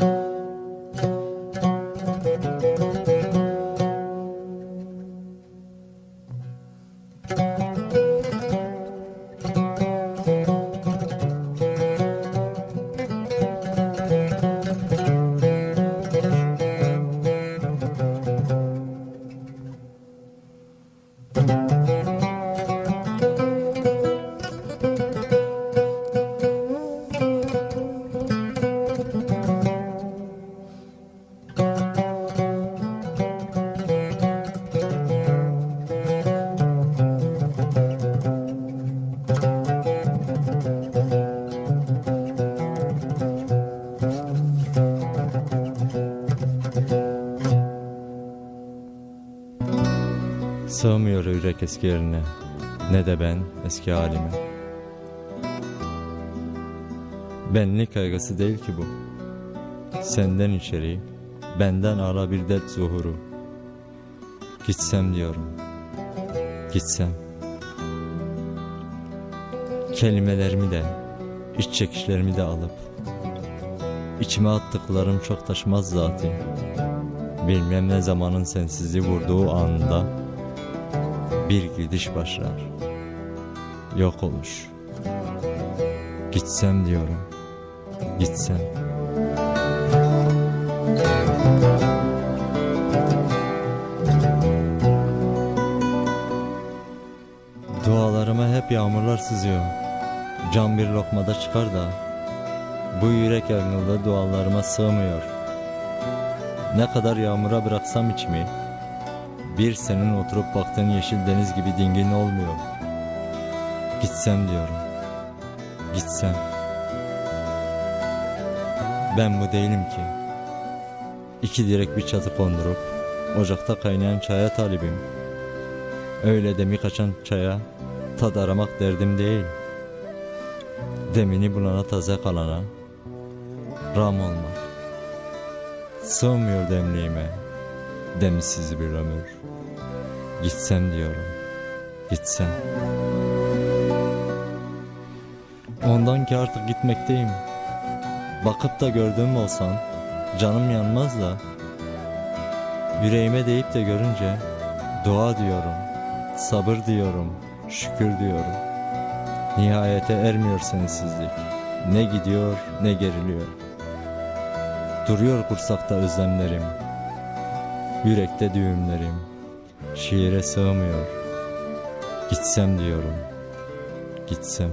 thank mm -hmm. you Sığmıyor yürek eski yerine. Ne de ben eski halime. Benlik kaygısı değil ki bu. Senden içeri Benden ara bir dert zuhuru. Gitsem diyorum. Gitsem. Kelimelerimi de iç çekişlerimi de alıp içime attıklarım çok taşmaz zaten Bilmem ne zamanın sensizliği vurduğu anda bir gidiş başlar. Yok oluş. Gitsem diyorum. Gitsem. Dualarıma hep yağmurlar sızıyor. Can bir lokmada çıkar da bu yürek yangında dualarıma sığmıyor. Ne kadar yağmura bıraksam içimi bir senin oturup baktığın yeşil deniz gibi dingin olmuyor. Gitsem diyorum. Gitsem. Ben bu değilim ki. İki direk bir çatı kondurup ocakta kaynayan çaya talibim. Öyle demi kaçan çaya tad aramak derdim değil. Demini bulana taze kalana ram olmak. Sığmıyor demliğime demsiz bir ömür. Gitsem diyorum, gitsem. Ondan ki artık gitmekteyim. Bakıp da gördüğüm olsan, canım yanmaz da. Yüreğime deyip de görünce, dua diyorum, sabır diyorum, şükür diyorum. Nihayete ermiyor sensizlik. Ne gidiyor ne geriliyor. Duruyor kursakta özlemlerim. Yürekte düğümlerim Şiire sığmıyor. Gitsem diyorum. Gitsem.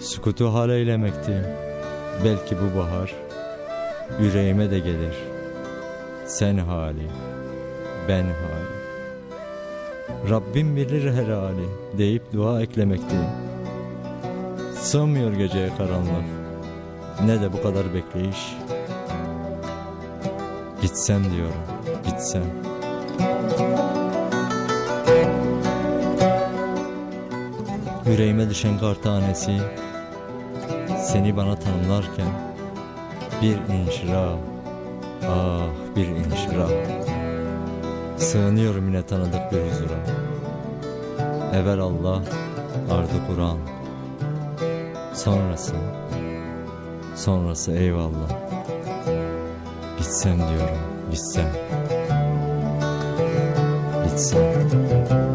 Sükutu hal eylemekteyim Belki bu bahar Yüreğime de gelir. Sen hali Ben hali. Rabbim bilir her hali Deyip dua eklemekteyim Sığmıyor geceye karanlık. Ne de bu kadar bekleyiş Gitsem diyorum Gitsem. Yüreğime düşen kar tanesi Seni bana tanımlarken Bir inşira Ah bir inşira. Sığınıyorum yine tanıdık bir huzura. Evvel Allah Ardı Kur'an. Sonrası Sonrası eyvallah Gitsem diyorum Gitsem. Gitsem